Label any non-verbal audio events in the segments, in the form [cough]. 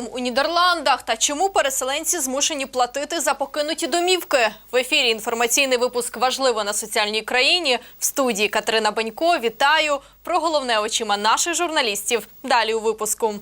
референдум у Нідерландах та чому переселенці змушені платити за покинуті домівки. В ефірі інформаційний випуск важливо на соціальній країні. В студії Катерина Бенько. Вітаю про головне очима наших журналістів. Далі у випуску.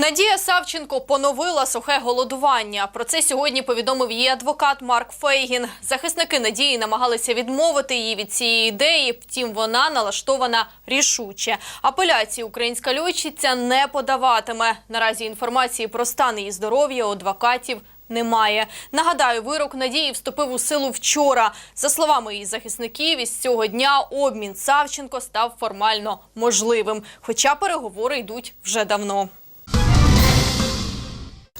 Надія Савченко поновила сухе голодування. Про це сьогодні повідомив її адвокат Марк Фейгін. Захисники Надії намагалися відмовити її від цієї ідеї, втім вона налаштована рішуче. Апеляції українська льотчиця не подаватиме. Наразі інформації про стан її здоров'я у адвокатів немає. Нагадаю, вирок Надії вступив у силу вчора. За словами її захисників, із цього дня обмін Савченко став формально можливим, хоча переговори йдуть вже давно.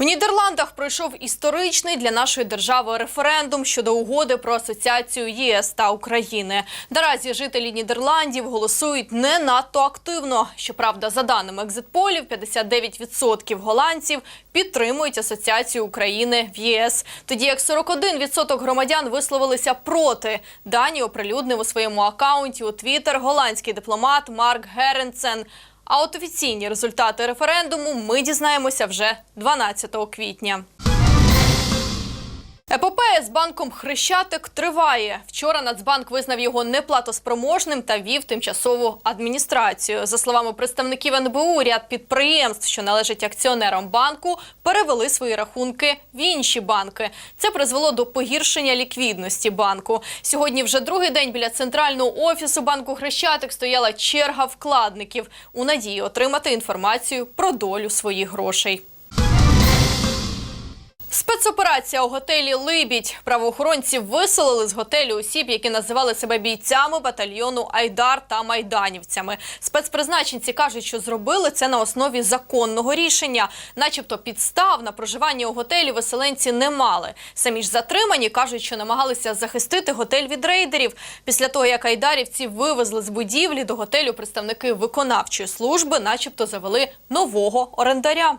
В Нідерландах пройшов історичний для нашої держави референдум щодо угоди про асоціацію ЄС та України. Наразі жителі Нідерландів голосують не надто активно. Щоправда, за даними екзитполів, 59% голландців підтримують асоціацію України в ЄС, тоді як 41% громадян висловилися проти. Дані оприлюднив у своєму акаунті у Твіттер голландський дипломат Марк Геренсен. А от офіційні результати референдуму ми дізнаємося вже 12 квітня. Епопея з банком Хрещатик триває. Вчора Нацбанк визнав його неплатоспроможним та вів тимчасову адміністрацію. За словами представників НБУ, ряд підприємств, що належать акціонерам банку, перевели свої рахунки в інші банки. Це призвело до погіршення ліквідності банку. Сьогодні вже другий день біля центрального офісу банку Хрещатик стояла черга вкладників у надії отримати інформацію про долю своїх грошей. Спецоперація у готелі Либідь. Правоохоронці виселили з готелю осіб, які називали себе бійцями батальйону Айдар та майданівцями. Спецпризначенці кажуть, що зробили це на основі законного рішення, начебто підстав на проживання у готелі виселенці не мали. Самі ж затримані кажуть, що намагалися захистити готель від рейдерів. Після того, як айдарівці вивезли з будівлі до готелю представники виконавчої служби, начебто завели нового орендаря.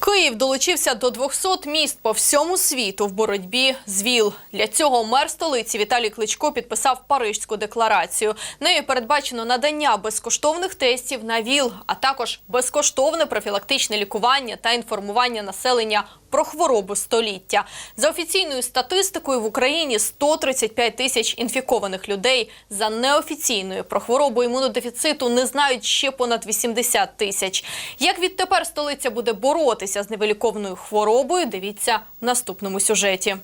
Київ долучився до 200 міст по всьому світу в боротьбі з ВІЛ. Для цього мер столиці Віталій Кличко підписав Парижську декларацію. Нею передбачено надання безкоштовних тестів на ВІЛ, а також безкоштовне профілактичне лікування та інформування населення про хворобу століття. За офіційною статистикою в Україні 135 тисяч інфікованих людей. За неофіційною про хворобу імунодефіциту не знають ще понад 80 тисяч. Як відтепер столиця буде боротися з невиліковною хворобою? Дивіться в наступному сюжеті.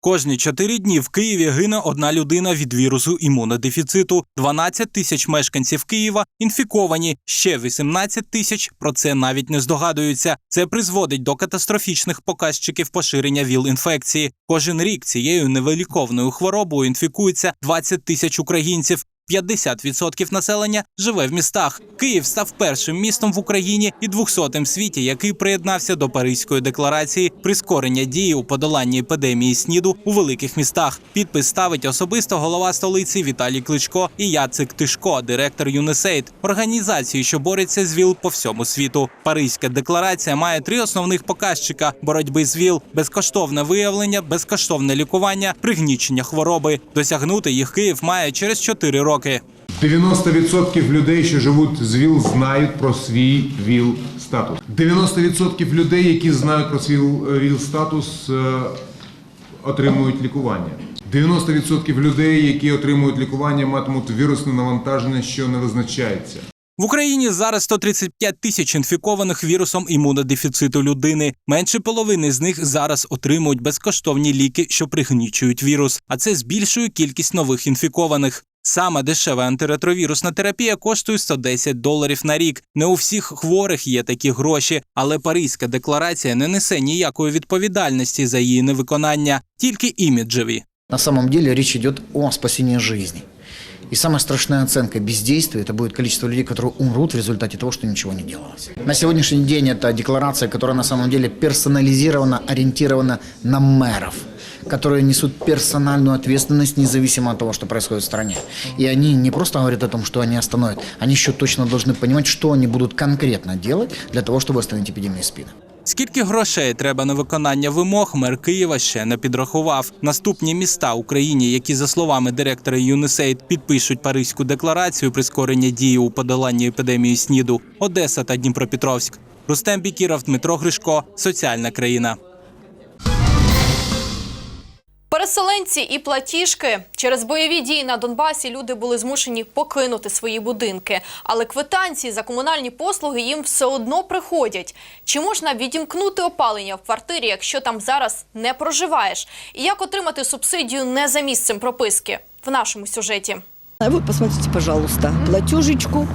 Кожні чотири дні в Києві гине одна людина від вірусу імунодефіциту. 12 тисяч мешканців Києва інфіковані. Ще 18 тисяч про це навіть не здогадуються. Це призводить до катастрофічних показчиків поширення ВІЛ-інфекції. Кожен рік цією невиліковною хворобою інфікується 20 тисяч українців. 50% населення живе в містах. Київ став першим містом в Україні і 200-тим світі, який приєднався до Паризької декларації прискорення дії у подоланні епідемії СНІДу у великих містах. Підпис ставить особисто голова столиці Віталій Кличко і Яцик Тишко, директор ЮНЕСЕЙД, організації, що бореться з ВІЛ по всьому світу. Паризька декларація має три основних показчика боротьби з ВІЛ: безкоштовне виявлення, безкоштовне лікування, пригнічення хвороби. Досягнути їх Київ має через 4 роки. 90% людей, що живуть з ВІЛ, знають про свій ВІЛ статус. 90% людей, які знають про свій ВІЛ статус, е, отримують лікування. 90% людей, які отримують лікування, матимуть вірусне навантаження, що не визначається. В Україні зараз 135 тисяч інфікованих вірусом імунодефіциту людини. Менше половини з них зараз отримують безкоштовні ліки, що пригнічують вірус, а це збільшує кількість нових інфікованих. Саме дешева антиретровірусна терапія коштує 110 доларів на рік. Не у всіх хворих є такі гроші, але Паризька декларація не несе ніякої відповідальності за її невиконання, тільки іміджеві. На самом деле речь идет о спасении жизни. И самая страшная оценка бездействия – это будет количество людей, которые умрут в результате того, что ничего не делалось. На сегодняшний день это декларация, которая на самом деле персонализирована, ориентирована на мэров, которые несут персональную ответственность независимо от того, что происходит в стране. И они не просто говорят о том, что они остановят, они еще точно должны понимать, что они будут конкретно делать для того, чтобы остановить эпидемию СПИДа. Скільки грошей треба на виконання вимог, мер Києва ще не підрахував. Наступні міста Україні, які за словами директора ЮНІСЕЙД підпишуть Паризьку декларацію прискорення дії у подоланні епідемії СНІДу – Одеса та Дніпропетровськ. Рустем Бікіров, Дмитро Гришко, Соціальна країна. Переселенці і платіжки через бойові дії на Донбасі люди були змушені покинути свої будинки, але квитанції за комунальні послуги їм все одно приходять. Чи можна відімкнути опалення в квартирі, якщо там зараз не проживаєш? І як отримати субсидію не за місцем прописки? В нашому сюжеті. А Вот посмотрите, пожалуйста, платежечку.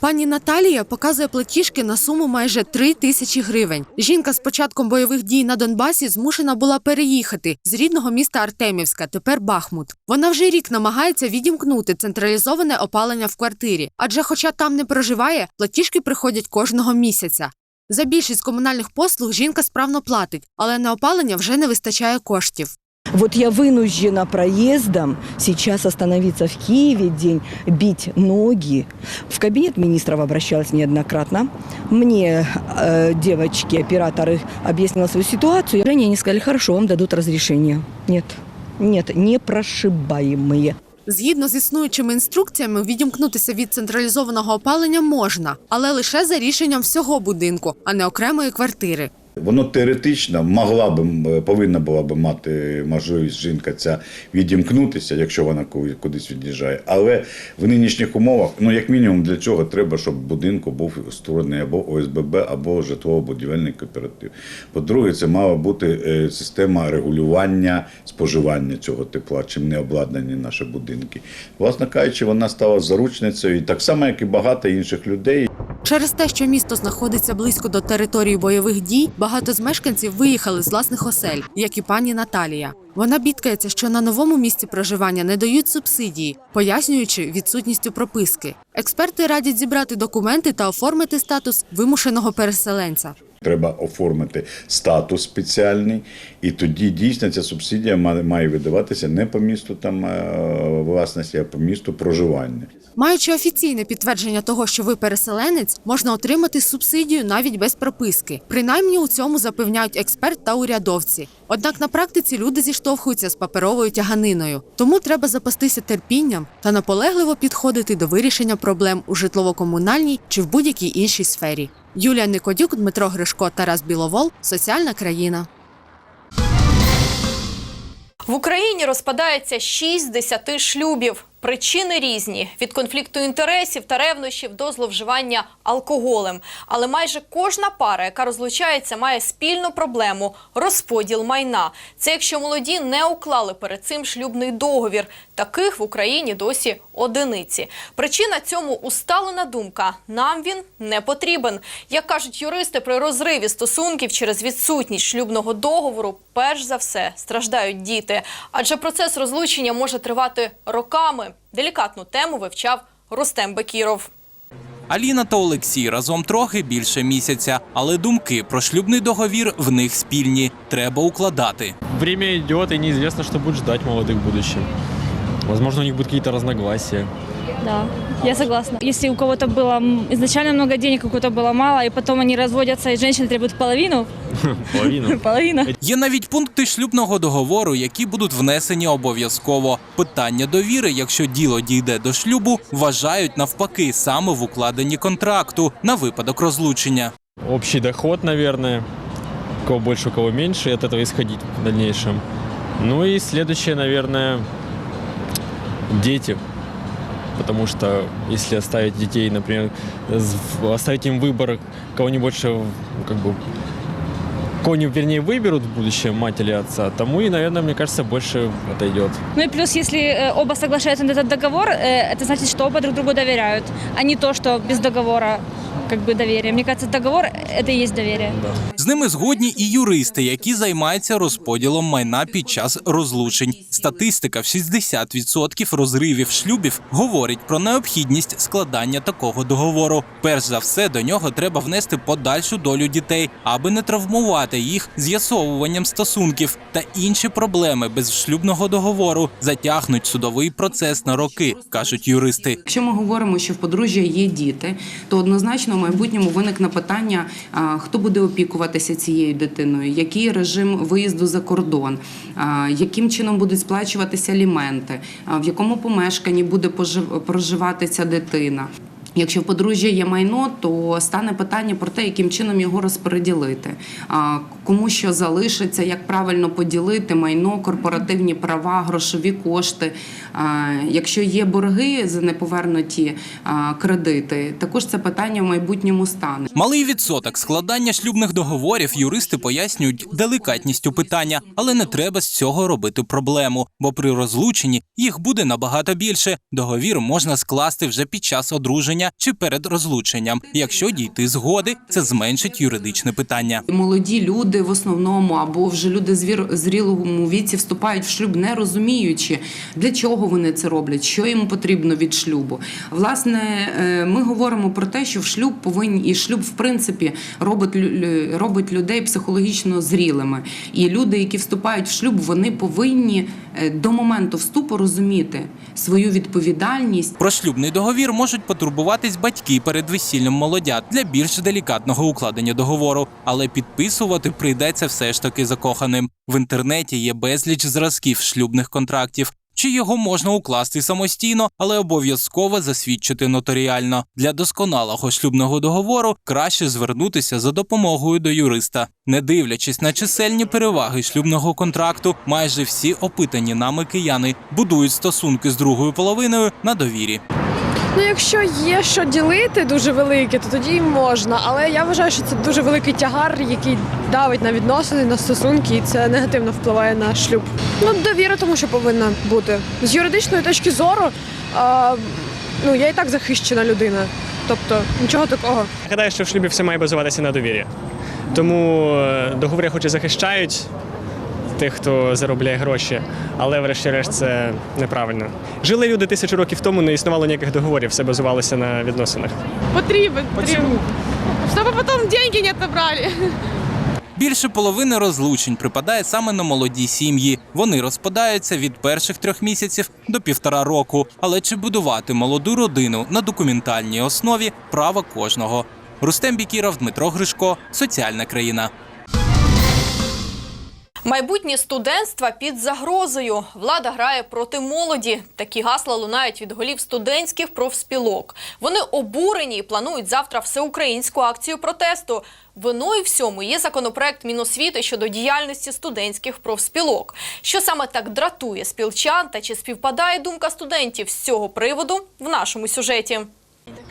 Пані Наталія показує платіжки на суму майже три тисячі гривень. Жінка з початком бойових дій на Донбасі змушена була переїхати з рідного міста Артемівська, тепер Бахмут. Вона вже рік намагається відімкнути централізоване опалення в квартирі, адже, хоча там не проживає, платіжки приходять кожного місяця. За більшість комунальних послуг жінка справно платить, але на опалення вже не вистачає коштів. Вот я вынуждена проездом сейчас остановиться в Киеве день, бить ноги. В кабинет министров обращалась неоднократно. Мне э, девочки, операторы объяснила свою ситуацию. И они сказали, хорошо, вам дадут разрешение. Нет, нет, непрошибаемые. Згідно з існуючими інструкціями, відімкнутися від централізованого опалення можна, але лише за рішенням всього будинку, а не окремої квартири. Воно теоретично могла б м, повинна була б мати можливість жінка ця відімкнутися, якщо вона кудись від'їжджає. Але в нинішніх умовах, ну як мінімум, для цього треба, щоб в будинку був створений або ОСББ, або житлово-будівельний кооператив. По-друге, це мала бути е, система регулювання споживання цього тепла, чим не обладнані наші будинки. Власне кажучи, вона стала заручницею, так само, як і багато інших людей, Через те, що місто знаходиться близько до території бойових дій, багато з мешканців виїхали з власних осель, як і пані Наталія. Вона бідкається, що на новому місці проживання не дають субсидії, пояснюючи відсутністю прописки. Експерти радять зібрати документи та оформити статус вимушеного переселенця. Треба оформити статус спеціальний, і тоді дійсно ця субсидія має видаватися не по місту там е, власності, а по місту проживання. Маючи офіційне підтвердження того, що ви переселенець, можна отримати субсидію навіть без прописки. Принаймні у цьому запевняють експерт та урядовці. Однак на практиці люди зіштовхуються з паперовою тяганиною, тому треба запастися терпінням та наполегливо підходити до вирішення проблем у житлово-комунальній чи в будь-якій іншій сфері. Юлія Никодюк, Дмитро Гришко, Тарас Біловол. Соціальна країна. В Україні розпадається 6 з 10 шлюбів. Причини різні від конфлікту інтересів та ревнощів до зловживання алкоголем. Але майже кожна пара, яка розлучається, має спільну проблему розподіл майна. Це якщо молоді не уклали перед цим шлюбний договір. Таких в Україні досі одиниці. Причина цьому усталена думка: нам він не потрібен. Як кажуть юристи, при розриві стосунків через відсутність шлюбного договору, перш за все страждають діти, адже процес розлучення може тривати роками. Делікатну тему вивчав Рустем Бекіров. Аліна та Олексій разом трохи більше місяця, але думки про шлюбний договір в них спільні. Треба укладати. Время идет, и неизвестно, что будет ждать молодых в будущем. Возможно, у них будут какие-то разногласия. Да, я согласна. Если у кого-то было м, изначально много денег, у кого-то было мало, и потом они разводятся, и женщина требует половину, [laughs] [laughs] Половину. половина. Є навіть пункти шлюбного договору, які будуть внесені обов'язково. Питання довіри, якщо діло дійде до шлюбу, вважають навпаки саме в укладенні контракту на випадок розлучення. Общий доход, наверное. У кого больше, у кого меньше, и от этого исходить в дальнейшем. Ну и следующее, наверное, дети. Потому что если оставить детей, например, оставить им выбор, кого они больше, ну, как бы, кого они, вернее, выберут в будущем, мать или отца, тому и, наверное, мне кажется, больше отойдет. Ну и плюс, если э, оба соглашаются на этот договор, э, это значит, что оба друг другу доверяют, а не то, что без договора как бы доверие. Мне кажется, договор – это и есть доверие. З ними згодні і юристи, які займаються розподілом майна під час розлучень. Статистика в 60% розривів шлюбів говорить про необхідність складання такого договору. Перш за все, до нього треба внести подальшу долю дітей, аби не травмувати їх з'ясовуванням стосунків та інші проблеми без шлюбного договору затягнуть судовий процес на роки, кажуть юристи. Якщо ми говоримо, що в подружжя є діти, то однозначно майбутньому виникне питання, хто буде опікуватися цією дитиною, який режим виїзду за кордон, яким чином будуть сплачуватися аліменти, в якому помешканні буде проживати ця дитина. Якщо в подружжя є майно, то стане питання про те, яким чином його розподілити, кому що залишиться, як правильно поділити майно, корпоративні права, грошові кошти. Якщо є борги за неповернуті кредити, також це питання в майбутньому стане. Малий відсоток складання шлюбних договорів юристи пояснюють делікатністю питання, але не треба з цього робити проблему, бо при розлученні їх буде набагато більше. Договір можна скласти вже під час одруження чи перед розлученням. Якщо дійти згоди, це зменшить юридичне питання. Молоді люди в основному або вже люди зрілому віці вступають в шлюб, не розуміючи, для чого вони це роблять, що їм потрібно від шлюбу. Власне, е, ми говоримо про те, що в шлюб повинні і шлюб, в принципі, робить робить людей психологічно зрілими. І люди, які вступають в шлюб, вони повинні е, до моменту вступу розуміти свою відповідальність. Про шлюбний договір можуть потурбуватись батьки перед весіллям молодят для більш делікатного укладення договору, але підписувати прийдеться все ж таки закоханим. В інтернеті є безліч зразків шлюбних контрактів. Чи його можна укласти самостійно, але обов'язково засвідчити нотаріально. Для досконалого шлюбного договору краще звернутися за допомогою до юриста. Не дивлячись на чисельні переваги шлюбного контракту, майже всі опитані нами кияни будують стосунки з другою половиною на довірі. Ну, якщо є що ділити дуже велике, то тоді можна. Але я вважаю, що це дуже великий тягар, який давить на відносини, на стосунки, і це негативно впливає на шлюб. Ну, довіра, тому що повинна бути. З юридичної точки зору, а, ну я і так захищена людина. Тобто нічого такого. Гадаю, що в шлюбі все має базуватися на довірі. Тому е, договори хоч і захищають тих, хто заробляє гроші, але врешті-решт це неправильно. Жили люди тисячу років тому, не існувало ніяких договорів, все базувалося на відносинах. Потрібен, потрібен. Щоб потім деньги не отобрали. Більше половини розлучень припадає саме на молоді сім'ї. Вони розпадаються від перших трьох місяців до півтора року. Але чи будувати молоду родину на документальній основі право кожного? Рустем Бікіров, Дмитро Гришко, соціальна країна. Майбутнє студентства під загрозою. Влада грає проти молоді. Такі гасла лунають від голів студентських профспілок. Вони обурені і планують завтра всеукраїнську акцію протесту. Виною всьому є законопроект Міносвіти щодо діяльності студентських профспілок. Що саме так дратує спілчан та чи співпадає думка студентів з цього приводу в нашому сюжеті.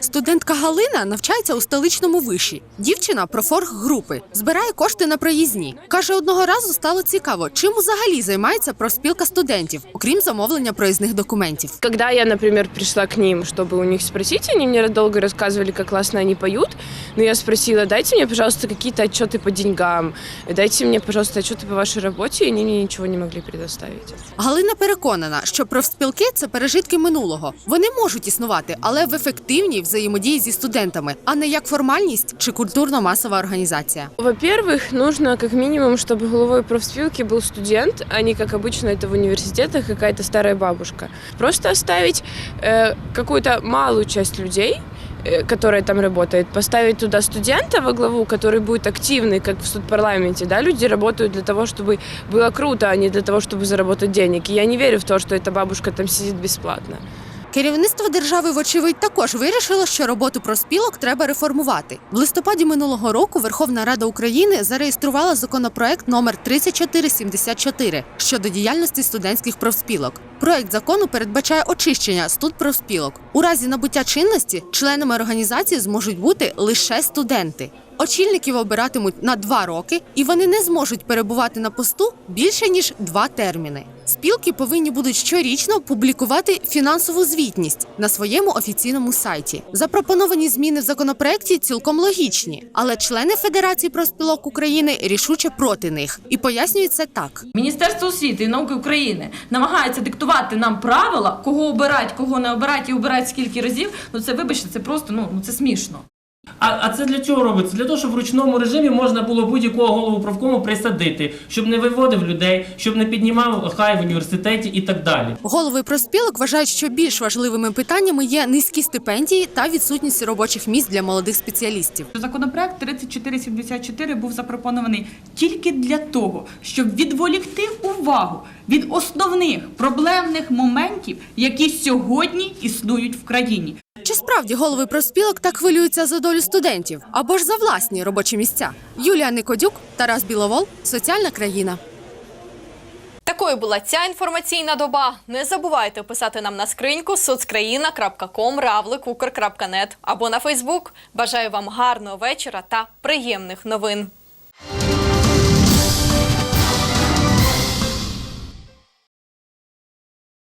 Студентка Галина навчається у столичному виші. Дівчина профорг групи збирає кошти на проїзні. каже, одного разу стало цікаво, чим взагалі займається профспілка студентів, окрім замовлення проїзних документів. Когда я, например, пришла к ним, чтобы у них спросить, они мне долго рассказывали, как классно они поют, но я спросила, дайте мне, пожалуйста, какие-то отчеты по деньгам, дайте мне, пожалуйста, отчеты по вашей работе, и они мне ничего не могли предоставить. Галина переконана, що профспілки це пережитки минулого. Вони можуть існувати, але в ефективній взаємодії зі студентами, а не як формальність чи культурно-масова організація. Во-первых, нужно как минимум, чтобы головой профспилки был студент, а не, как обычно это в университетах, какая-то старая бабушка. Просто оставить э, какую-то малую часть людей, э, которая там работает, поставить туда студента во главу, который будет активный, как в судпарламенте. Да? Люди работают для того, чтобы было круто, а не для того, чтобы заработать денег. И я не верю в то, что эта бабушка там сидит бесплатно. Керівництво держави, вочевидь, також вирішило, що роботу профспілок треба реформувати. В листопаді минулого року Верховна Рада України зареєструвала законопроект номер 3474 щодо діяльності студентських профспілок. Проект закону передбачає очищення студпрофспілок. У разі набуття чинності членами організації зможуть бути лише студенти. Очільників обиратимуть на два роки, і вони не зможуть перебувати на посту більше ніж два терміни. Спілки повинні будуть щорічно публікувати фінансову звітність на своєму офіційному сайті. Запропоновані зміни в законопроекті цілком логічні, але члени Федерації профспілок України рішуче проти них і пояснюють це так. Міністерство освіти і науки України намагається диктувати нам правила, кого обирати, кого не обирати і обирати скільки разів. Ну це вибачте, це просто ну ну, це смішно. А, а це для чого робиться? Для того, щоб в ручному режимі можна було будь-якого голову правкому присадити, щоб не виводив людей, щоб не піднімав хай в університеті і так далі. Голови профспілок вважають, що більш важливими питаннями є низькі стипендії та відсутність робочих місць для молодих спеціалістів. Законопроект 3474 був запропонований тільки для того, щоб відволікти увагу від основних проблемних моментів, які сьогодні існують в країні. Справді голови профспілок так хвилюються за долю студентів або ж за власні робочі місця? Юлія Никодюк, Тарас Біловол, Соціальна країна. Такою була ця інформаційна доба. Не забувайте писати нам на скриньку соцкраїна.ком равликукр.нет або на Фейсбук. Бажаю вам гарного вечора та приємних новин.